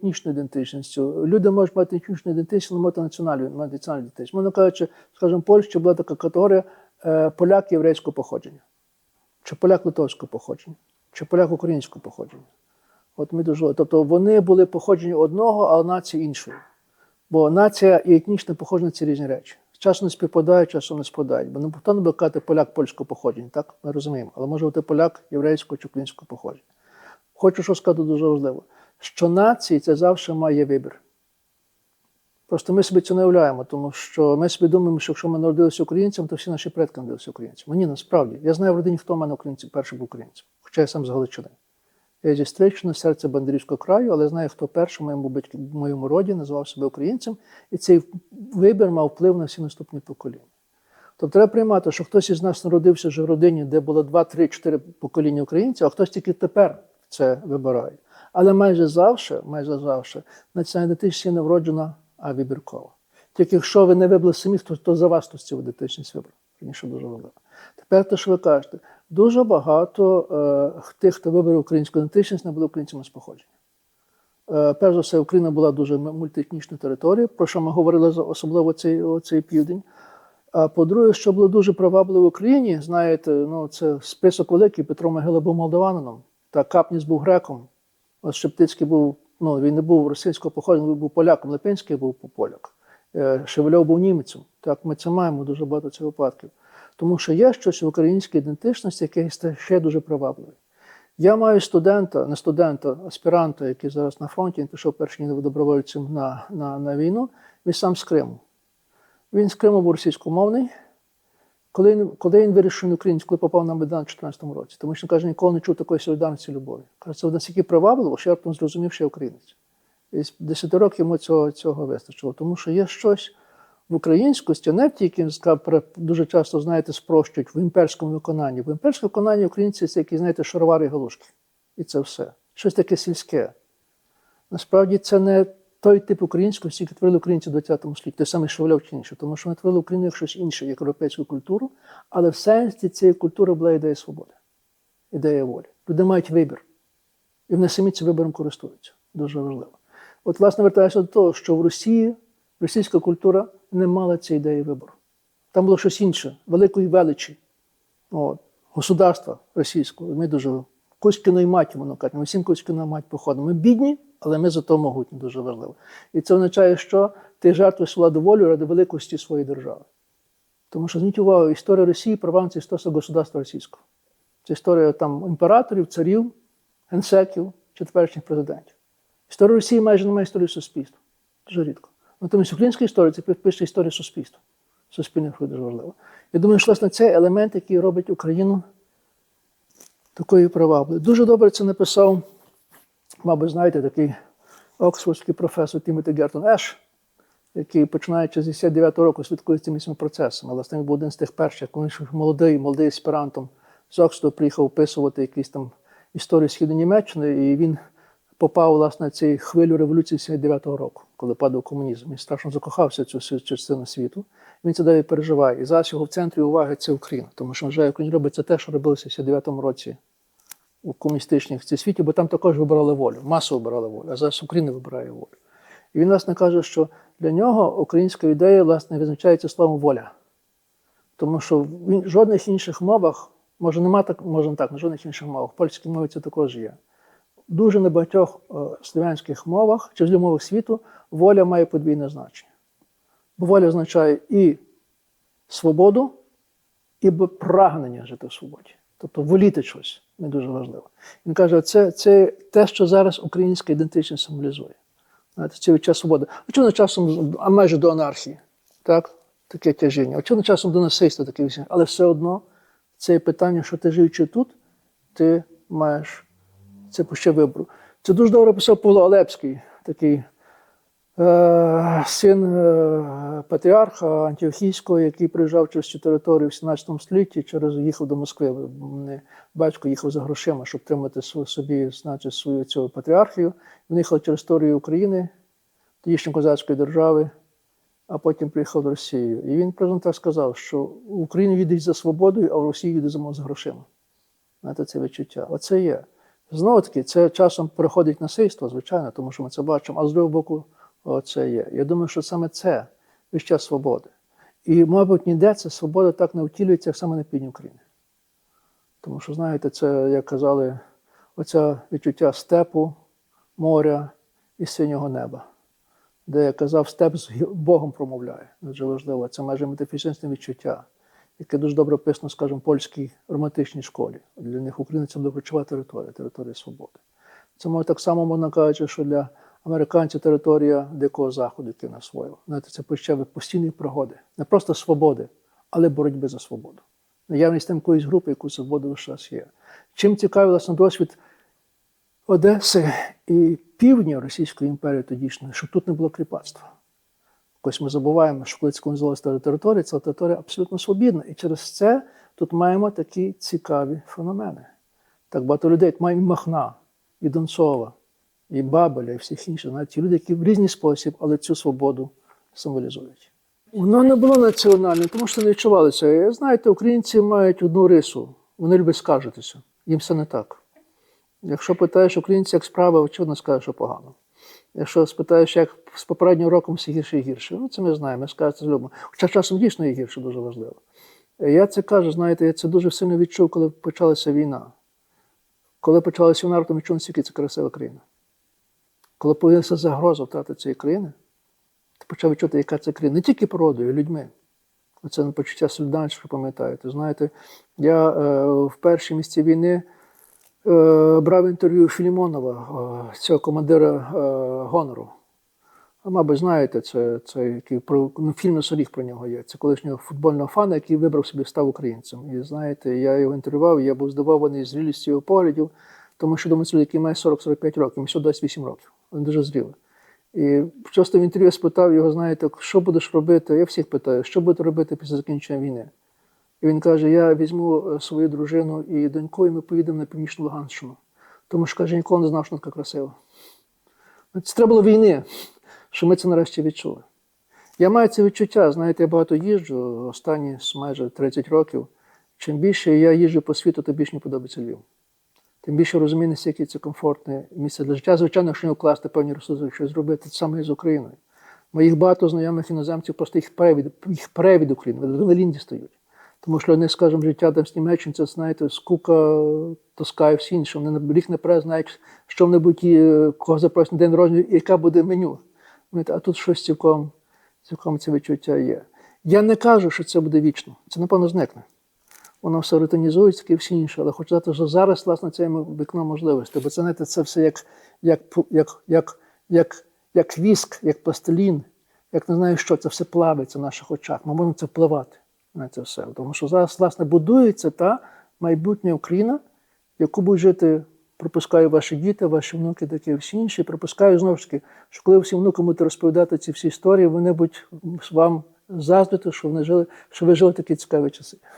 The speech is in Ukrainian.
етнічною ідентичністю. Люди можуть мати етнічну ідентичність, але мати національну, національну ідентичність. Можна кажучи, скажімо, в Польщі була така категорія е, поляк єврейського походження, чи поляк литовського походження, чи поляк українського походження. От ми дуже. Тобто вони були походження одного, а нації іншої. Бо нація і етнічне походження це різні речі. Часом не співпадають, часом не спадають. Бо не не буде казати поляк польського походження, так ми розуміємо. Але може бути поляк єврейського чи українського походження. Хочу що сказати дуже важливо, що нації це завжди має вибір. Просто ми собі це не уявляємо, тому що ми собі думаємо, що якщо ми народилися українцями, то всі наші предки народилися українцями. Ні, насправді. Я знаю в родині, хто в мене українців, перший був українцем, хоча я сам з Галичини. Я зі Стрийщини, серце Бандерівського краю, але знаю, хто перший в моєму батьку, в моєму роді називав себе українцем, і цей вибір мав вплив на всі наступні покоління. Тобто треба приймати, що хтось із нас народився вже в родині, де було 2, 3, 4 покоління українців, а хтось тільки тепер це вибирає. Але майже завжди, майже завжди, національна ідентичність є не вроджена, а вибіркова. Тільки якщо ви не вибрали самі, то, то за вас хтось цю ідентичність вибрав. Раніше дуже важливо. Тепер те, що ви кажете, дуже багато е, тих, хто вибрав українську ідентичність, не були українцями з походження. Е, перш за все, Україна була дуже мультиетнічною територією, про що ми говорили особливо цей, цей південь. А по-друге, що було дуже привабливо в Україні, знаєте, ну це список великий. Петро Могила був молдаванином, та Капніс був греком. Ось Шептицький був, ну він не був російського походження, він був поляком, Липинський був поляк. Е, Шевельов був німецем. Так, ми це маємо дуже багато цих випадків. Тому що є щось в українській ідентичності, яке ще дуже привабливе. Я маю студента, не студента, аспіранта, який зараз на фронті, він пішов перший день добровольцем на, на, на війну, він сам з Криму. Він з Криму був російськомовний. Коли він, коли він вирішив на українську, коли попав на Майдан у 2014 році, тому що каже, ніколи не чув такої солідарності любові. Каже, це настільки привабливо, що я раптом зрозумів, що я українець. І з 10 років йому цього, цього вистачило, тому що є щось в українськості, не тільки сказав, дуже часто, знаєте, спрощують в імперському виконанні. В імперському виконанні українці це які, знаєте, шаровари і галушки. І це все. Щось таке сільське. Насправді це не той тип українськості, який творили українці в ХХ столітті, той самий Шевельов чи інше, тому що вони творили Україну як щось інше, як європейську культуру, але в сенсі цієї культури була ідея свободи, ідея волі. Люди мають вибір. І вони самі цим вибором користуються. Дуже важливо. От, власне, вертаюся до того, що в Росії російська культура не мала цієї ідеї вибору. Там було щось інше, великої величі. От, государства російського. Ми дуже Кузькіною маті, воно каже, ми всім Кузькіною мать походимо. Ми бідні, але ми зато могутні, дуже важливо. І це означає, що ти жертвуєш владу волю ради великості своєї держави. Тому що зверніть увагу, історія Росії права це історія государства російського. Це історія там імператорів, царів, генсеків чи теперішніх президентів. Історія Росії майже немає історії суспільства. Дуже рідко. Натомість українська історія це пише історія суспільства. Суспільних дуже важливо. Я думаю, що власне це елемент, який робить Україну такою привабливою. Дуже добре це написав, мабуть, знаєте, такий оксфордський професор Тімоті Гертон Еш, який, починаючи з 69-го року, слідкує цими всіма процесами. Власне, він був один з тих перших, коли він молодий, молодий аспірантом з Оксфорду приїхав описувати якісь там історії Східної Німеччини, і він попав власне в цю хвилю революції 79-го року, коли падав комунізм. Він страшно закохався в цю частину світу. Він це далі переживає. І зараз його в центрі уваги це Україна, тому що вважає, Україна робить це те, що робилося в 79-му році у комуністичних цій світі, бо там також вибирали волю, масово вибирали волю, а зараз Україна вибирає волю. І він, власне, каже, що для нього українська ідея, власне, визначається словом воля. Тому що в жодних інших мовах, може, нема так, може так, на жодних інших мовах, в польській мові це також є. Дуже небагатьох е, слов'янських мовах чи мовах світу воля має подвійне значення. Бо воля означає і свободу, і прагнення жити в свободі. Тобто воліти щось не дуже важливо. Він каже, це, це те, що зараз українська ідентичність символізує. Знаєте, це час свободи. Очевидно, часом, а майже до анархії, так? таке тяжіння. Очевидно, часом до насильства таке вісіння. Але все одно це питання, що ти живучи тут, ти маєш це ще вибору. Це дуже добре писав Павло Олепський, такий син е, патріарха Антіохійського, який приїжджав через цю територію в 17 столітті, через їхав до Москви. Батько їхав за грошима, щоб тримати собі значить, свою цю патріархію. Він їхав через історію України, тодішньої козацької держави, а потім приїхав до Росії. І він приблизно так сказав, що в Україні йдуть за свободою, а в Росії йдуть за за грошима. Знаєте, це відчуття. Оце є. Знову таки, це часом переходить насильство, звичайно, тому що ми це бачимо, а з другого боку, о, це є. Я думаю, що саме це вища свободи. І, мабуть, ніде ця свобода так не втілюється, як саме на півдні України. Тому що, знаєте, це, як казали, оце відчуття степу, моря і синього неба, де я казав, степ з Богом промовляє. Дуже важливо. Це майже метафізичне відчуття, яке дуже добре описано, скажімо, в польській романтичній школі. Для них Україна це ключова територія, територія свободи. Це може так само можна кажучи, що для американців територія Дикого Заходу, яку освоїли. Знаєте, це почав постійні пригоди, не просто свободи, але боротьби за свободу. Наявність там якоїсь групи, яку свободу весь час є. Чим цікавий власне досвід Одеси і півдня Російської імперії тодішньої, що тут не було кріпацтва. Ось ми забуваємо, що коли це територія, ця територія абсолютно свобідна. І через це тут маємо такі цікаві феномени. Так багато людей, маємо Махна, і Донцова, і Бабеля, і всіх інших, навіть ті люди, які в різний спосіб, але цю свободу символізують. Воно не було національним, тому що не відчувалося. Знаєте, українці мають одну рису, вони люблять скаржитися. Їм все не так. Якщо питаєш українців, як справа, очевидно скаже, що погано. Якщо спитаєш, як з попереднім роком все гірше і гірше, ну це ми знаємо, ми скажемо, це любимо. Хоча часом дійсно є гірше, дуже важливо. Я це кажу, знаєте, я це дуже сильно відчув, коли почалася війна. Коли почалася війна, то відчув, наскільки це красива країна. Коли появилася загроза втрати цієї країни, ти почав відчути, яка це країна, не тільки природою, а людьми. Оце почуття солідарності, що пам'ятаєте. Знаєте, я е, в перші місці війни е, брав інтерв'ю Філімонова, е, цього командира е, гонору. А, мабуть, знаєте, це, це який про ну, фільм на Соліх про нього є. Це колишнього футбольного фана, який вибрав собі став українцем. І знаєте, я його інтерв'ював, я був здивований зрілістю його поглядів, тому що думаю, це який має 40-45 років, йому всього 28 років. Він дуже зрілий. І часто в інтерв'ю спитав його, знаєте, що будеш робити? Я всіх питаю, що будете робити після закінчення війни? І він каже: Я візьму е, свою дружину і доньку, і ми поїдемо на північну Луганщину. Тому що каже, ніколи не знав, що така красива. Ну, Це треба було війни, що ми це нарешті відчули. Я маю це відчуття, знаєте, я багато їжджу останні майже 30 років. Чим більше я їжджу по світу, тим більше мені подобається Львів. Тим більше розумію, наскільки це комфортне місце для життя. Звичайно, якщо не вкласти певні ресурси, щось зробити, це саме і з Україною. Моїх багато знайомих іноземців просто їх перевід, їх перевід України, вони в Лінді стають. Тому що вони, скажімо, життя там з Німеччини, це, знаєте, скука, тоска і всі інше. Вони рік наперед знають, що вони будуть, е, кого запросять на день народження, яке буде меню. А тут щось цілком, цілком це відчуття є. Я не кажу, що це буде вічно. Це, напевно, зникне. Воно все ретонізується, і всі інше. Але хочу сказати, що зараз, власне, це вікно можливостей. Бо це, знаєте, це все як, як, як, як, як, як віск, як пластилін, як не знаю що, це все плавиться в наших очах. Ми можемо це впливати на це все. Тому що зараз, власне, будується та майбутня Україна, яку будуть жити, припускаю, ваші діти, ваші внуки, такі всі інші. Припускаю знову ж таки, що коли всім внукам будете розповідати ці всі історії, вони будуть вам заздрити, що вони жили, що ви жили такі цікаві часи.